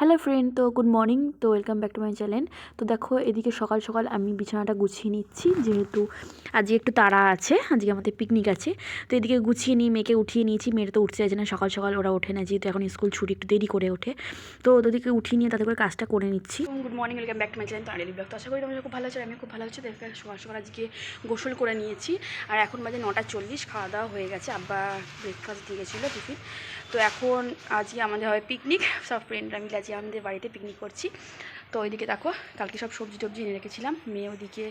Hello friend তো good morning তো welcome back to my channel তো দেখো, এদিকে সকাল সকাল আমি বিছানাটা গুছিয়ে নিচ্ছি, যেহেতু আজকে একটু তাড়া আছে, আজকে আমাদের পিকনিক আছে। তো এদিকে গুছিয়ে নিয়ে মেয়েকে উঠিয়ে নিয়েছি। মেয়েটা তো উঠতে চাইছে না, সকাল সকাল ওরা ওঠে না, যেহেতু এখন স্কুল ছুটি, একটু দেরি করে ওঠে। তো ওদেরকে উঠিয়ে নিয়ে তাদের করে কাজটা করে নিচ্ছি। Good morning welcome back to my channel তো আরেলি ব্লগ তো আশা করি তোমরা খুব ভালো আছে আমি খুব ভালো আছি। দেখে, সকাল সকাল আজকে গোসল করে নিয়েছি। আর এখন বাজে নটা চল্লিশ, খাওয়া দাওয়া হয়ে গেছে। আব্বা ব্রেকফাস্ট দিয়ে গেছিল টিফিন। তো এখন আজকে আমাদের হবে পিকনিক সব ফ্রেন্ডরা মিলে আজকে আমাদের বাড়িতে পিকনিক করছি। তো ওইদিকে দেখো, কালকে সব সবজি টবজি এনে রেখেছিলাম। মেয়ে ওদিকে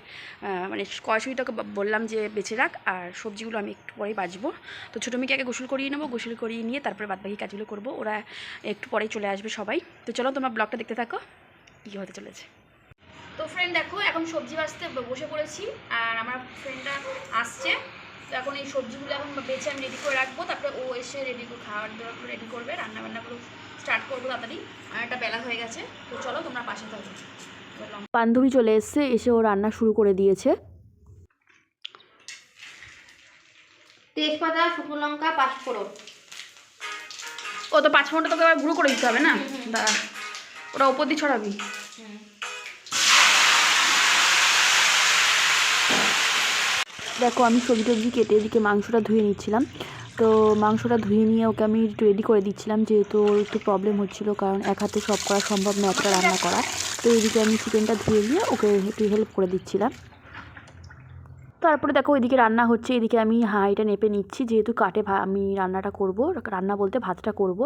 মানে কড়াশুড়িটাকে বললাম যে বেছে রাখ, আর সবজিগুলো আমি একটু পরেই বাজবো। তো ছোটো মেয়েকে আগে গোসল করিয়ে নেব, গোসল করিয়ে নিয়ে তারপরে বাদবাকি কাজগুলো করব। ওরা একটু পরেই চলে আসবে সবাই। তো চলো তোমরা ব্লগটা দেখতে থাকো, কী হতে চলেছে। তো ফ্রেন্ড দেখো, এখন সবজি বাছতে বসে পড়েছি, আর আমার ফ্রেন্ডরা আসছে। এখন এই সবজিগুলো এখন বেছে আমি রেডি করে রাখব। তারপরে ও এসে রেডি করে খাওয়ার দাওয়ারগুলো রেডি করবে রান্না বান্নাগুলো স্টার্ট করব তাড়াতাড়ি। আর একটা বেলা হয়ে গেছে তো চলো তোমরা পাশে থাকো। বান্ধবী চলে এসছে এসে ও রান্না শুরু করে দিয়েছে। তেজপাতা শুকনো লঙ্কা পাঁচফোড়ন ও তো পাঁচ ফোনটা তোকে আবার গুঁড়ো করে দিতে হবে না? দাঁড়া ওটা ওপর দিয়ে ছড়াবি। দেখো, আমি সবজি টবজি কেটে এদিকে মাংসটা ধুয়ে নিচ্ছিলাম। তো মাংসটা ধুয়ে নিয়ে ওকে আমি একটু রেডি করে দিচ্ছিলাম, যেহেতু ওর একটু প্রবলেম হচ্ছিল, কারণ এক হাতে সব করা সম্ভব না একটা রান্না করা। তো এদিকে আমি চিকেনটা ধুয়ে নিয়ে ওকে একটু হেল্প করে দিচ্ছিলাম। তারপরে দেখো এদিকে রান্না হচ্ছে এদিকে আমি হাঁড়িটা নেপে নিচ্ছি। যেহেতু কাটে ভা- আমি রান্নাটা করব রান্না বলতে ভাতটা করব।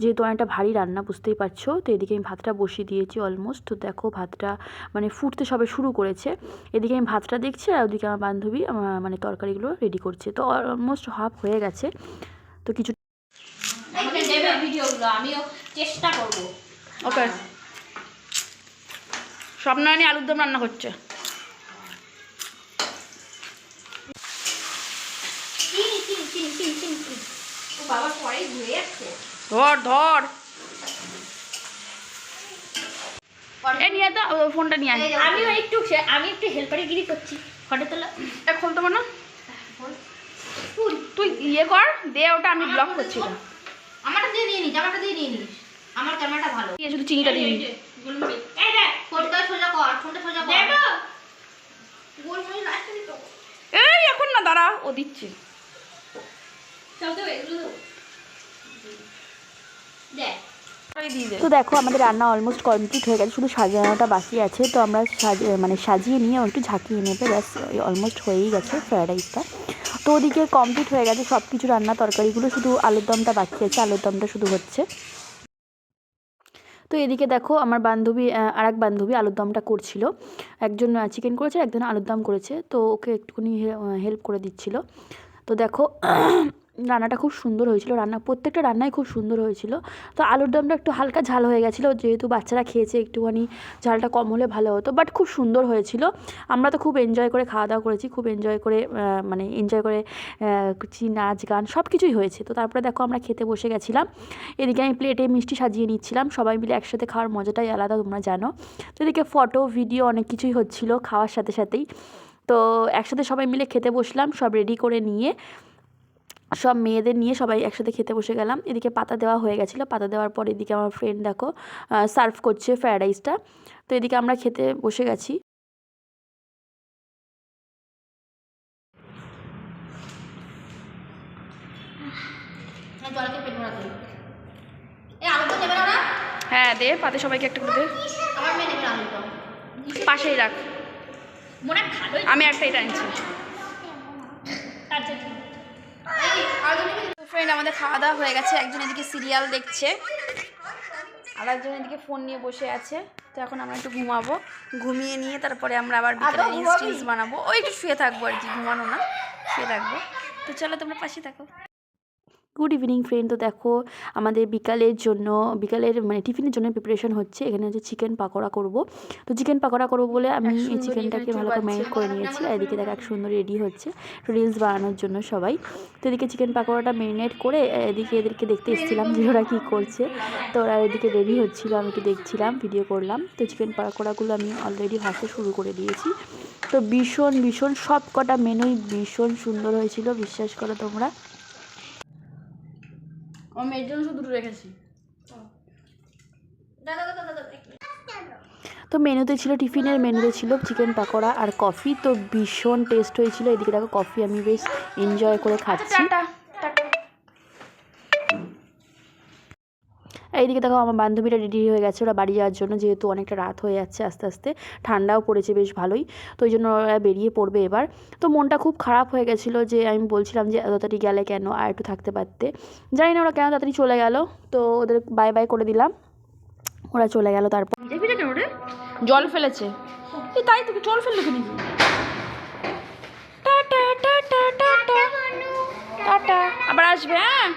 যেহেতু অনেকটা ভারী রান্না বুঝতেই পারছ? তো এদিকে আমি ভাতটা বসিয়ে দিয়েছি অলমোস্ট তো দেখো ভাতটা মানে ফুটতে সবে শুরু করেছে। এদিকে আমি ভাতটা দেখছি আর ওদিকে আমার বান্ধবী মানে তরকারিগুলো রেডি করছে। তো অলমোস্ট হাফ হয়ে গেছে। তো কিছু ভিডিওগুলো আমিও চেষ্টা করব। ওকে স্বপ্নারায়ণী আলুর দম রান্না করছে। ধর ধর। এ নিয়ে তো ফোনটা নিয়ে আয়। আমিও একটু আমি একটু হেল্পারি গিরি করছি। ফটো তোলা। এ খুলতে না তুই ইয়ে কর দে ওটা আমি ব্লক করছি ওটা। আমারটা দিয়ে নিয়ে নিস আমারটা দিয়ে নিয়ে নিস। আমার ক্যামেরাটা ভালো। দিয়ে শুধু চিনিটা দিবি এই দেখ ফোনটা সোজা কর ফোনটা সোজা কর। গোলমরিচ লাস্টে দিতে এই এখন না দাঁড়া ও দিচ্ছে। তো দেখো, আমাদের রান্না অলমোস্ট কমপ্লিট হয়ে গেছে, শুধু সাজানোটা বাকি আছে। তো আমরা মানে সাজিয়ে নিয়ে একটু ঝাঁকিয়ে নেবে, ব্যাস অলমোস্ট হয়েই গেছে ফ্রায়েড রাইসটা তো ওদিকে কমপ্লিট হয়ে গেছে সব কিছু রান্না তরকারিগুলো, শুধু আলুর দমটা বাকি আছে, আলুর দমটা শুধু হচ্ছে। তো এদিকে দেখো, আমার বান্ধবী আর এক বান্ধবী আলুর দমটা করছিল। একজন চিকেন করেছে, একজন আলুর দম করেছে। তো ওকে একটুখানি হেল্প করে দিচ্ছিল। তো দেখো রান্নাটা খুব সুন্দর হয়েছিল। রান্না, প্রত্যেকটা রান্নাই খুব সুন্দর হয়েছিল। তো আলুর দমটা একটু হালকা ঝাল হয়ে গেছিল, যেহেতু বাচ্চারা খেয়েছে, একটুখানি ঝালটা কম হলে ভালো হতো। বাট খুব সুন্দর হয়েছিল। আমরা তো খুব এনজয় করে খাওয়া দাওয়া করেছি, খুব এনজয় করে মানে এনজয় করে নাচ, গান সব কিছুই হয়েছে। তো তারপরে দেখো আমরা খেতে বসে গেছিলাম। এদিকে আমি প্লেটে মিষ্টি সাজিয়ে নিচ্ছিলাম। সবাই মিলে একসাথে খাওয়ার মজাটাই আলাদা, তোমরা জানো। তো এদিকে ফটো ভিডিও অনেক কিছুই হচ্ছিল খাওয়ার সাথে সাথেই। তো একসাথে সবাই মিলে খেতে বসলাম, সব রেডি করে নিয়ে। সব মেয়েদের নিয়ে সবাই একসাথে খেতে বসে গেলাম। এদিকে পাতা দেওয়া হয়ে গেছিল। পাতা দেওয়ার পর এদিকে আমার ফ্রেন্ড দেখো সার্ভ করছে ফ্রায়েড রাইসটা তো এদিকে আমরা খেতে বসে গেছি। হ্যাঁ হ্যাঁ দে পাতে সবাইকে একটা করে দে। পাশেই রাখ। আমি একটা এটা আনছি। আচ্ছা ফ্রেন্ড আমাদের খাওয়া দাওয়া হয়ে গেছে। একজন এদিকে সিরিয়াল দেখছে। আর একজন এদিকে ফোন নিয়ে বসে আছে। তো এখন আমরা একটু ঘুমাবো। ঘুমিয়ে নিয়ে তারপরে আমরা আবার বিকেলে রিলস বানাবো। ওই একটু শুয়ে থাকব আর কি ঘুমানো না শুয়ে থাকব। তো চলো তোমরা পাশে থাকো। Good evening friend. তো দেখো আমাদের বিকালের জন্য বিকালের মানে টিফিনের জন্য প্রিপারেশন হচ্ছে। এখানে হচ্ছে চিকেন পাকোড়া করব। তো চিকেন পাকোড়া করব বলে আমি এই চিকেনটাকে ভালো করে ম্যারিনেট করে নিয়েছি। আর এদিকে দেখো এক সুন্দর রেডি হচ্ছে। রিলস বানানোর জন্য সবাই। তো এদিকে চিকেন পাকোড়াটা ম্যারিনেট করে এদিকে এদেরকে দেখতে এসেছিলাম যে ওরা কী করছে। তো ওরা এদিকে রেডি হচ্ছিল আমি একটু দেখছিলাম ভিডিও করলাম। তো চিকেন পাকোড়াগুলো আমি অলরেডি ভাজতে শুরু করে দিয়েছি। তো ভীষণ ভীষণ সব কটা মেনুই ভীষণ সুন্দর হয়েছিল বিশ্বাস করো তোমরা। আমার এর জন্য শুধু রেখেছি। দাদা দাদা দাদা তো মেনুতে ছিল টিফিনের মেনুতে ছিল চিকেন পাকোড়া আর কফি তো ভীষণ টেস্ট হয়েছিল। এদিকে দেখো কফি আমি বেশ এনজয় করে খাচ্ছি। টাটা এইদিকে দেখো আমার বান্ধবীরা রেডি হয়ে গেছে ওরা বাড়ি যাওয়ার জন্য যেহেতু অনেকটা রাত হয়ে যাচ্ছে আস্তে আস্তে ঠান্ডাও পড়েছে বেশ ভালোই তো ওই জন্য ওরা বেরিয়ে পড়বে এবার। তো মনটা খুব খারাপ হয়ে গেছিল যে আমি বলছিলাম যে এত তাড়াতাড়ি গেলে কেন আর একটু থাকতে পারতে। জানি না ওরা কেন তাড়াতাড়ি চলে গেল তো ওদের বাই বাই করে দিলাম ওরা চলে গেল তারপর। জল ফেলেছে। তাই তোকে জল ফেলল কেন? টাটা। আবার আসবে হ্যাঁ?